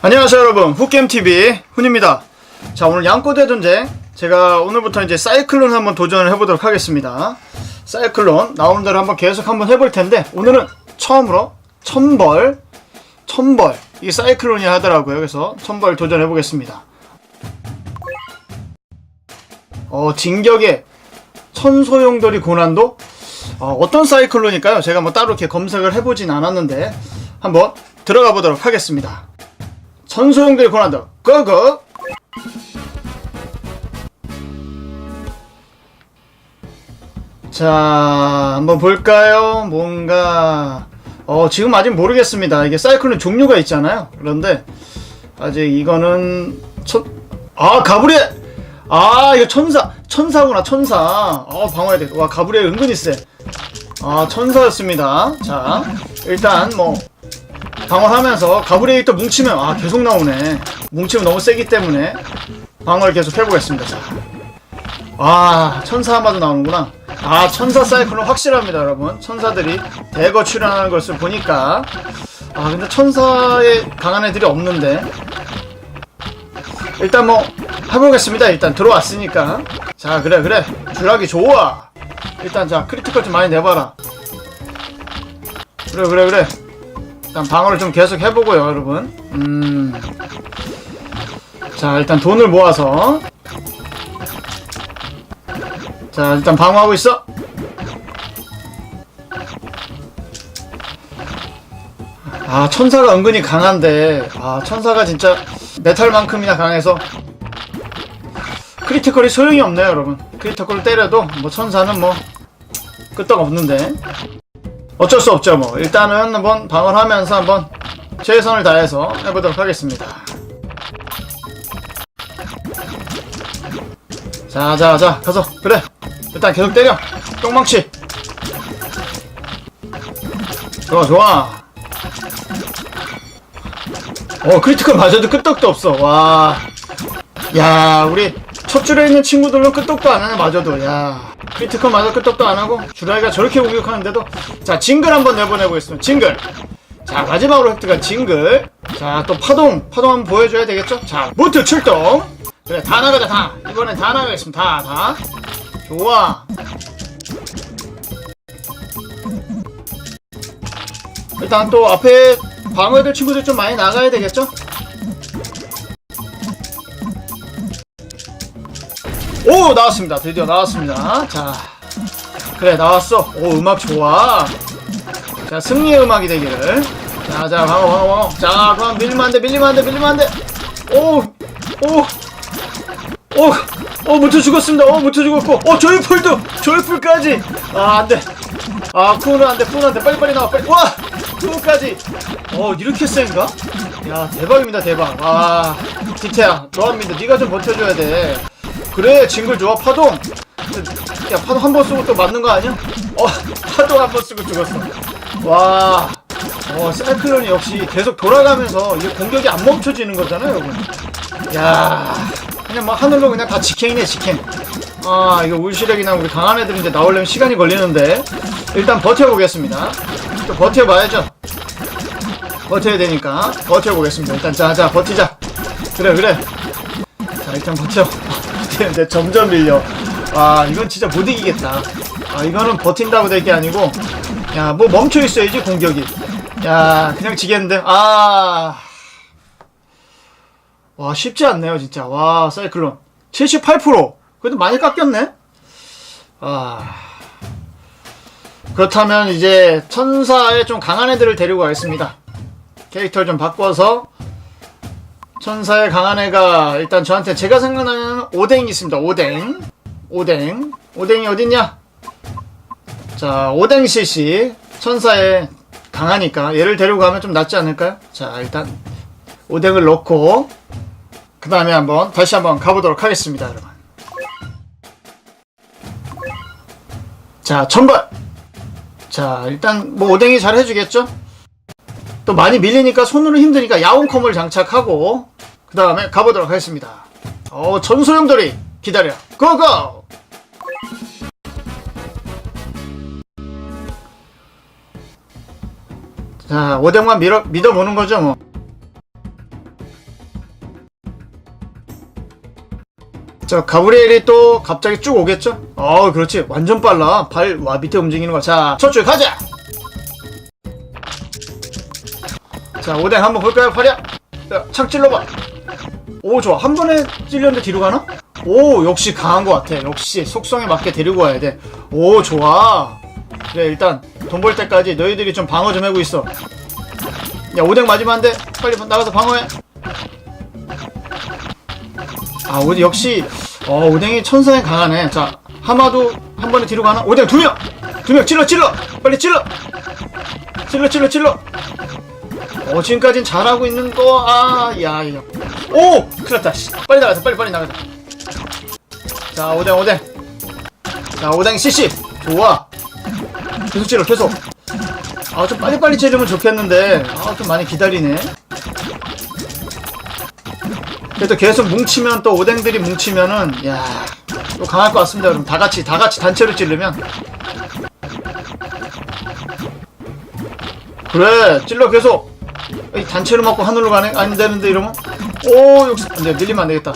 안녕하세요 여러분. 훅겜TV 훈입니다. 자 오늘 양꼬대 전쟁. 제가 오늘부터 이제 사이클론 한번 도전을 해보도록 하겠습니다. 사이클론 나오는 대로 한번 계속 한번 해볼 텐데 오늘은 처음으로 천벌 천벌. 이 사이클론이 하더라고요. 그래서 천벌 도전해 보겠습니다. 어 진격의 천소용돌이 고난도? 어, 어떤 사이클론일까요? 제가 뭐 따로 이렇게 검색을 해보진 않았는데 한번 들어가 보도록 하겠습니다 천소용돌이 고난도 고고. 자 한번 볼까요? 뭔가 어 지금 아직 모르겠습니다. 이게 사이클론 종류가 있잖아요. 그런데 아직 이거는 첫, 아 가브리엘! 아 이거 천사 천사구나 천사. 어 방어해야 돼 와 가브리엘 은근히 세 아 천사였습니다. 자 일단 뭐 방어하면서 가브리엘이 또 뭉치면 아 계속 나오네. 뭉치면 너무 세기 때문에 방어를 계속 해보겠습니다. 자. 아 천사 한마도 나오는구나. 아 천사 사이클은 확실합니다 여러분. 천사들이 대거 출연하는 것을 보니까. 아 근데 천사에 강한 애들이 없는데. 일단 뭐 해보겠습니다. 일단 들어왔으니까. 자 그래 그래. 줄하기 좋아. 일단 자 크리티컬 좀 많이 내봐라. 그래 그래 그래 일단 방어를 좀 계속 해보고요 여러분. 음 자 일단 돈을 모아서. 자 일단 방어하고 있어. 아 천사가 은근히 강한데. 아 천사가 진짜 메탈만큼이나 강해서. 크리티컬이 소용이 없네요 여러분. 크리티컬을 때려도 뭐 천사는 뭐 끄떡 없는데 어쩔 수 없죠 뭐. 일단은 한번 방어를 하면서 한번 최선을 다해서 해보도록 하겠습니다. 자자자 가서. 그래. 일단 계속 때려. 똥망치. 좋아 좋아. 어 크리티컬 맞아도 끄떡도 없어. 와 야 우리 첫 줄에 있는 친구들은 끄떡도 안 하네 맞아도 야. 크리티컬 맞아 끄떡도 안 하고 주라이가 저렇게 공격하는데도 자 징글 한번 내보내보겠습니다. 징글. 자 마지막으로 획득한 징글. 자 또 파동. 파동 한번 보여줘야 되겠죠? 자 무트 출동. 그래 다 나가자 다. 이번엔 다 나가겠습니다. 다다. 좋아. 일단 또 앞에 방어해줄 친구들 좀 많이 나가야 되겠죠? 오 나왔습니다 드디어 나왔습니다 자 그래 나왔어 오 음악 좋아 자 승리의 음악이 되기를 자자 방어 방어 방어 자 그럼 밀리면 안돼 밀리면 안돼 밀리면 안돼 오오 오, 어, 무트 죽었습니다. 어, 무트 죽었고, 어, 조이풀도, 조이풀까지. 아, 안 돼. 아, 쿠는 안 돼, 쿠는 안 돼. 빨리빨리 나와, 빨리. 와! 쿠까지. 어, 이렇게 센가? 야, 대박입니다, 대박. 와, 디테야, 너합니다. 네가 좀 버텨줘야 돼. 그래, 징글 좋아, 파동. 야, 파동 한 번 쓰고 또 맞는 거 아니야? 어, 파동 한 번 쓰고 죽었어. 와. 어, 사이클론이 역시 계속 돌아가면서 이게 공격이 안 멈춰지는 거잖아요, 여러분. 야, 그냥 막 하늘로 그냥 다 직행이네, 직행. 아, 이거 울시렉이나 우리 강한 애들이 이제 나오려면 시간이 걸리는데, 일단 버텨보겠습니다. 또 버텨봐야죠. 버텨야 되니까, 버텨보겠습니다. 일단, 자, 자, 버티자. 그래, 그래. 자, 일단 버텨. 버티는데 점점 밀려. 아, 이건 진짜 못 이기겠다. 아, 이거는 버틴다고 될 게 아니고, 야, 뭐 멈춰 있어야지, 공격이. 야, 그냥 지겠는데. 아. 와, 쉽지 않네요, 진짜. 와, 사이클론. 78%. 그래도 많이 깎였네? 아. 그렇다면 이제 천사에 좀 강한 애들을 데리고 가겠습니다. 캐릭터를 좀 바꿔서 천사의 강한 애가 일단 저한테 제가 생각나는 오뎅이 있습니다. 오뎅. 오뎅. 오뎅이 어딨냐? 자, 오뎅 CC. 천사의 강하니까 얘를 데리고 가면 좀 낫지 않을까요? 자, 일단 오뎅을 넣고 그 다음에 한번 다시 한번 가보도록 하겠습니다, 여러분. 자, 천벌. 자, 일단 뭐 오뎅이 잘 해주겠죠? 또 많이 밀리니까 손으로 힘드니까 야옹컴을 장착하고 그 다음에 가보도록 하겠습니다 어 전소용돌이 기다려 고고 자 5등만 밀어, 믿어보는 거죠 뭐 자, 가브리엘이 또 갑자기 쭉 오겠죠? 어, 그렇지. 완전 빨라. 발, 와, 밑에 움직이는 거. 자, 첫 줄 가자! 자, 오뎅 한번 볼까요, 파리야? 야, 착 찔러봐. 오, 좋아. 한 번에 찔렸는데 뒤로 가나? 오, 역시 강한 것 같아. 역시 속성에 맞게 데리고 와야 돼. 오, 좋아. 그래, 일단 돈 벌 때까지 너희들이 좀 방어 좀 하고 있어. 야, 오뎅 돼. 빨리 나가서 방어해. 아, 오뎅 역시 어, 오뎅이 천사에 강하네. 자, 하마도 한 번에 뒤로 가나? 오뎅 두 명! 두 명 찔러 찔러! 빨리 찔러! 찔러 찔러 찔러! 어, 지금까진 잘하고 있는 거, 아, 야, 야. 오! 큰일 났다. 씨. 빨리 나가자, 빨리, 빨리 나가자. 자, 오뎅, 오뎅. 자, 오뎅 CC. 좋아. 계속 찔러, 계속. 아, 좀 빨리빨리 찌르면 좋겠는데. 아, 좀 많이 기다리네. 그래도 계속 뭉치면 또 오뎅들이 뭉치면은, 야, 또 강할 것 같습니다, 여러분. 다 같이, 다 같이 단체로 찌르면. 그래, 찔러 계속. 이 단체로 맞고 하늘로 가네? 안 되는데 이러면? 오, 역시, 안 돼, 밀리면 안 되겠다.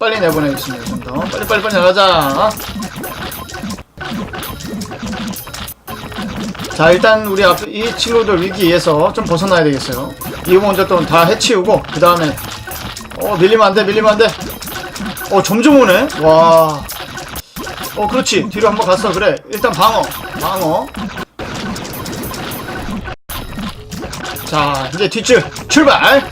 빨리 내보내겠습니다, 좀 더. 빨리, 빨리, 빨리 나가자. 자, 일단 우리 앞, 이 친구들 위기에서 좀 벗어나야 되겠어요. 이거 먼저 또 다 해치우고, 그 다음에, 어, 밀리면 안 돼, 밀리면 안 돼. 어, 점점 오네? 와. 어, 그렇지. 뒤로 한번 갔어. 그래. 일단 방어. 방어. 자, 이제 뒷줄 출발!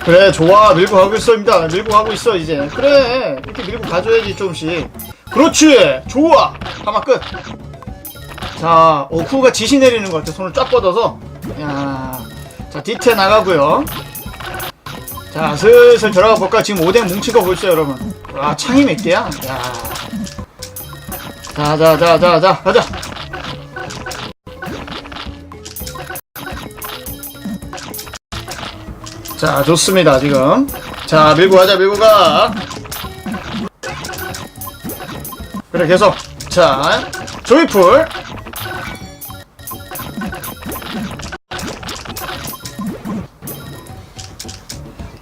그래, 좋아. 밀고 가고 있어입니다. 밀고 가고 있어, 이제. 그래. 이렇게 밀고 가줘야지, 조금씩. 그렇지! 좋아! 하마 끝! 자, 오쿠가 지시 내리는 것 같아. 손을 쫙 뻗어서. 야 자, 뒤태 나가고요. 자, 슬슬 들어가 볼까? 지금 오뎅 뭉친 거 보이시죠, 여러분? 와, 창이 몇 개야? 야. 자, 자, 자, 자, 자, 가자. 자, 좋습니다, 지금. 자, 밀고 가자, 밀고 가. 그래, 계속. 자, 조이풀.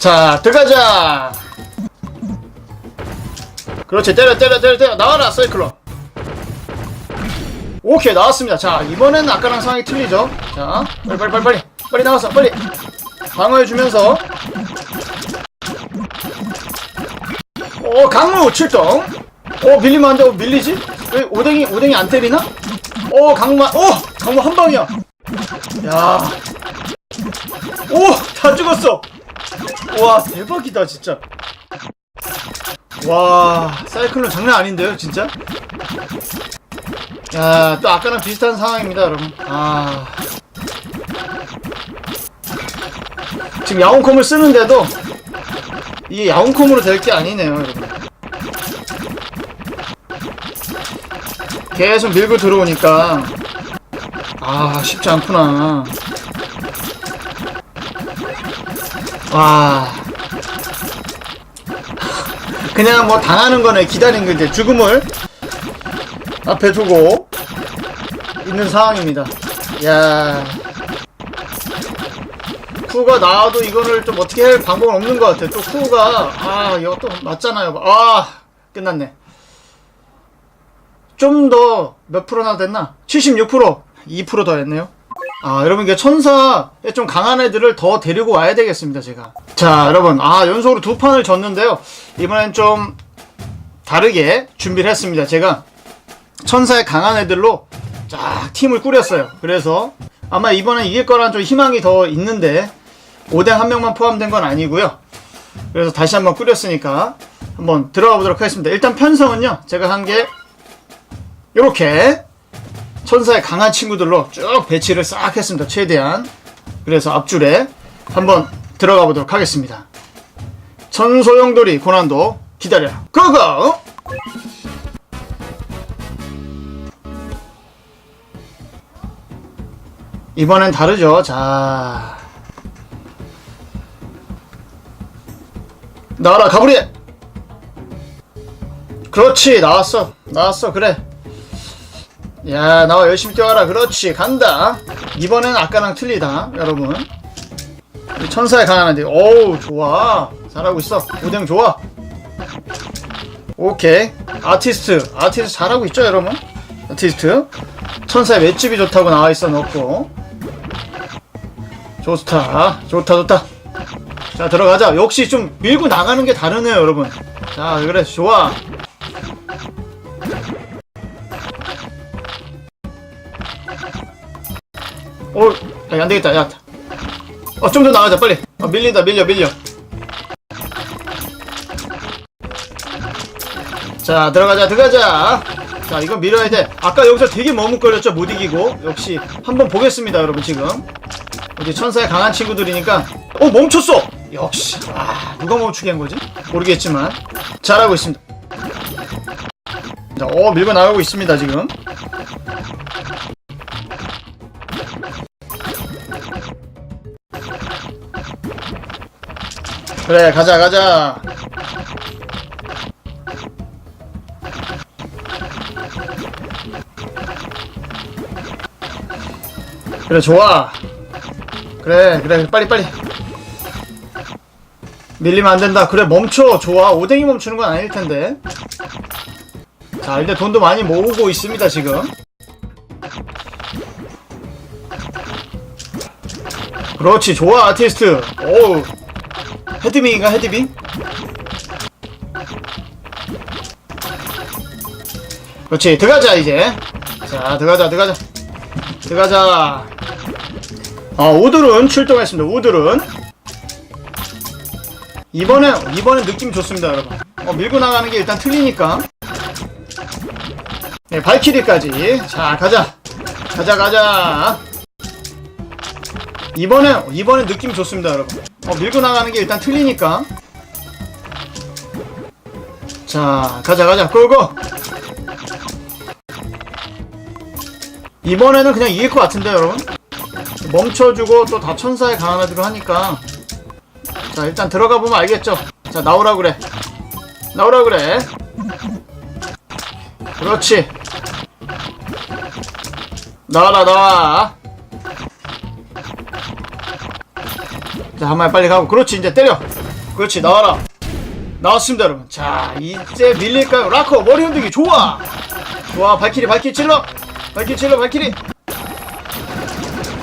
자, 들어가자. 그렇지, 때려, 때려, 때려, 때려. 나와라, 사이클론. 오케이, 나왔습니다. 자, 이번에는 아까랑 상황이 틀리죠? 자, 빨리, 빨리, 빨리, 빨리. 빨리 나와서, 빨리. 방어해주면서. 오, 강무 출동. 오, 밀리면 안 돼. 어, 밀리지? 왜 오뎅이, 오뎅이 안 때리나? 오, 강무만. 오! 강무 한 방이야. 야. 오! 다 죽었어! 와 대박이다 진짜. 와 사이클론 장난 아닌데요 진짜? 야또 아까랑 비슷한 상황입니다 여러분. 아. 지금 야옹컴을 쓰는데도 이게 야옹컴으로 될 게 아니네요 여러분. 계속 밀고 들어오니까. 아 쉽지 않구나 와. 그냥 뭐 당하는 거네. 기다린 거 이제 죽음을 앞에 두고 있는 상황입니다. 야. 쿠가 나와도 이거를 좀 어떻게 할 방법은 없는 것 같아. 또 쿠가, 아, 이거 또 맞잖아요. 아, 끝났네. 좀 더 몇 프로나 됐나? 76%, 2%더 했네요. 아, 여러분, 천사에 좀 강한 애들을 더 데리고 와야 되겠습니다, 제가. 자, 여러분. 아, 연속으로 두 판을 졌는데요. 이번엔 좀 다르게 준비를 했습니다. 제가 천사의 강한 애들로 쫙 팀을 꾸렸어요. 그래서 아마 이번엔 이길 거란 좀 희망이 더 있는데, 오뎅 한 명만 포함된 건 아니고요. 그래서 다시 한번 꾸렸으니까 한번 들어가 보도록 하겠습니다. 일단 편성은요, 제가 한 게, 요렇게 천사의 강한 친구들로 쭉 배치를 싹 했습니다. 최대한. 그래서 앞줄에 한번 들어가 보도록 하겠습니다. 천소용돌이 고난도 기다려라. 고고! 이번엔 다르죠. 자. 나와라, 가브리! 그렇지, 나왔어. 나왔어, 그래. 야 나와 열심히 뛰어라. 그렇지 간다. 이번에는 아까랑 틀리다 여러분. 천사의 가난한데 어우 좋아. 잘하고 있어. 우등 좋아. 오케이. 아티스트. 아티스트 잘하고 있죠 여러분? 아티스트. 천사의 맷집이 좋다고 나와 있어 놓고 좋다. 좋다 좋다. 자 들어가자. 역시 좀 밀고 나가는 게 다르네요 여러분. 자 그래 좋아 어, 야, 안 되겠다, 야. 어, 좀 더 나가자, 빨리. 어, 밀린다, 밀려, 밀려. 자, 들어가자, 들어가자. 자, 이거 밀어야 돼. 아까 여기서 되게 머뭇거렸죠, 못 이기고. 역시, 한번 보겠습니다, 여러분, 지금. 우리 천사의 강한 친구들이니까. 어, 멈췄어! 역시. 아, 누가 멈추게 한 거지? 모르겠지만. 잘하고 있습니다. 자, 어, 밀고 나가고 있습니다, 지금. 그래 가자 가자. 그래 좋아. 그래 그래 빨리 빨리. 밀리면 안 된다. 그래 멈춰. 좋아. 오뎅이 멈추는 건 아닐 텐데. 자 일단 돈도 많이 모으고 있습니다 지금. 그렇지 좋아 아티스트. 오우 헤드빙인가 헤드빙? 그렇지 들어가자 이제. 자 들어가자 들어가자. 들어가자. 어 우드룬 출동했습니다 우드룬. 이번에 이번엔 느낌 좋습니다 여러분. 어 밀고 나가는 게 일단 틀리니까. 네 발키리까지. 자 가자. 가자 가자. 이번에 이번에 느낌 좋습니다 여러분 어, 밀고 나가는 게 일단 틀리니까. 자, 가자, 가자, 고고! 이번에는 그냥 이길 것 같은데, 여러분? 멈춰주고 또 다 천사의 강한 애들로 하니까. 자, 일단 들어가 보면 알겠죠? 자, 나오라 그래. 나오라 그래. 그렇지. 나와라, 나와. 자, 한 마리 빨리 가고. 그렇지, 이제 때려. 그렇지, 나와라. 나왔습니다, 여러분. 자, 이제 밀릴까요? 라커, 머리 흔들기, 좋아! 좋아, 발키리, 발키리 찔러! 발키리 찔러, 발키리!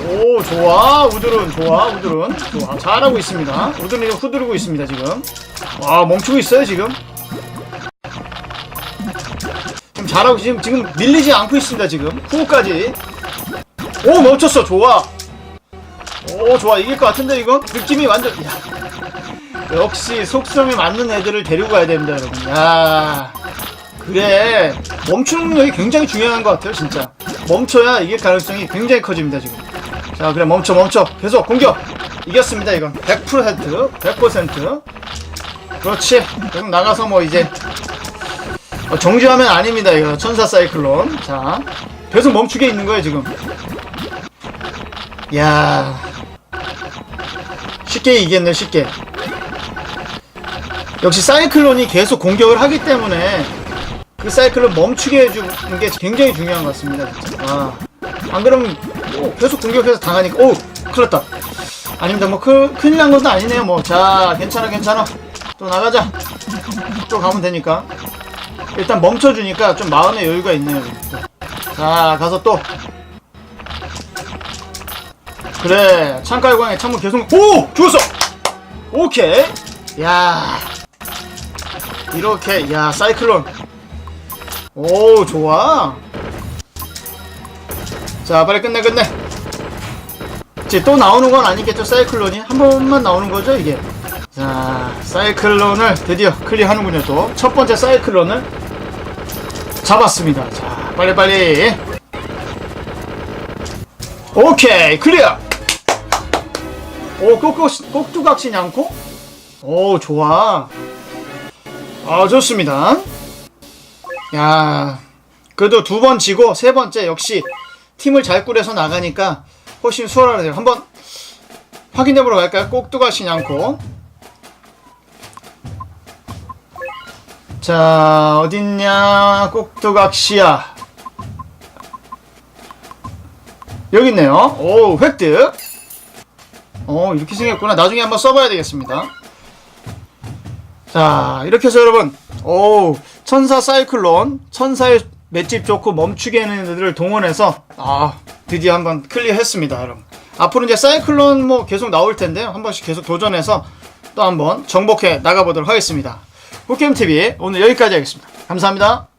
오, 좋아. 우드룬, 좋아, 우드룬. 좋아, 잘하고 있습니다. 우드룬이 후두르고 있습니다, 지금. 와, 멈추고 있어요, 지금. 지금 잘하고, 지금, 지금 밀리지 않고 있습니다, 지금. 후까지. 오, 멈췄어, 좋아. 오 좋아. 이길 것 같은데 이거? 느낌이 완전 야. 역시 속성에 맞는 애들을 데리고 가야 됩니다 여러분. 야. 그래. 멈추는 능력이 굉장히 중요한 것 같아요 진짜. 멈춰야 이길 가능성이 굉장히 커집니다 지금. 자 그래 멈춰 멈춰. 계속 공격. 이겼습니다 이건. 100% 100% 그렇지. 계속 나가서 뭐 이제 어, 정지하면 아닙니다 이거. 천사 사이클론. 자 계속 멈추게 있는 거예요 지금. 야 쉽게 이겼네 쉽게. 역시 사이클론이 계속 공격을 하기 때문에 그 사이클론 멈추게 해주는 게 굉장히 중요한 것 같습니다 와. 안 그러면 뭐 계속 공격해서 당하니까 오 큰일 났다. 아닙니다 뭐 크, 큰일 난 것도 아니네요 뭐. 자 괜찮아 괜찮아. 또 나가자. 또 가면 되니까. 일단 멈춰주니까 좀 마음의 여유가 있네요 자 가서 또 그래. 창가의 광에 창문 계속 오! 죽었어! 오케이. 야. 이렇게 야 사이클론. 오 좋아. 자 빨리 끝내 끝내. 이제 또 나오는 건 아니겠죠 사이클론이? 한 번만 나오는 거죠 이게? 자 사이클론을 드디어 클리어하는군요 또. 첫 번째 사이클론을 잡았습니다. 자 빨리빨리. 오케이 클리어 오, 꼭꼭, 꼭두각시 않고? 오, 좋아. 아, 좋습니다. 야, 그래도 두 번 지고 세 번째 역시 팀을 잘 꾸려서 나가니까 훨씬 수월하네요. 한번 확인해보러 갈까요? 꼭두각시 않고. 자, 어딨냐, 꼭두각시야. 여기 있네요. 오, 획득. 어, 이렇게 생겼구나. 나중에 한번 써봐야 되겠습니다. 자, 이렇게 해서 여러분, 오, 천사 사이클론, 천사의 맷집 좋고 멈추게 하는 애들을 동원해서, 아, 드디어 한번 클리어 했습니다, 여러분. 앞으로 이제 사이클론 뭐 계속 나올 텐데요. 한 번씩 계속 도전해서 또 한번 정복해 나가보도록 하겠습니다. 후캠TV 오늘 여기까지 하겠습니다. 감사합니다.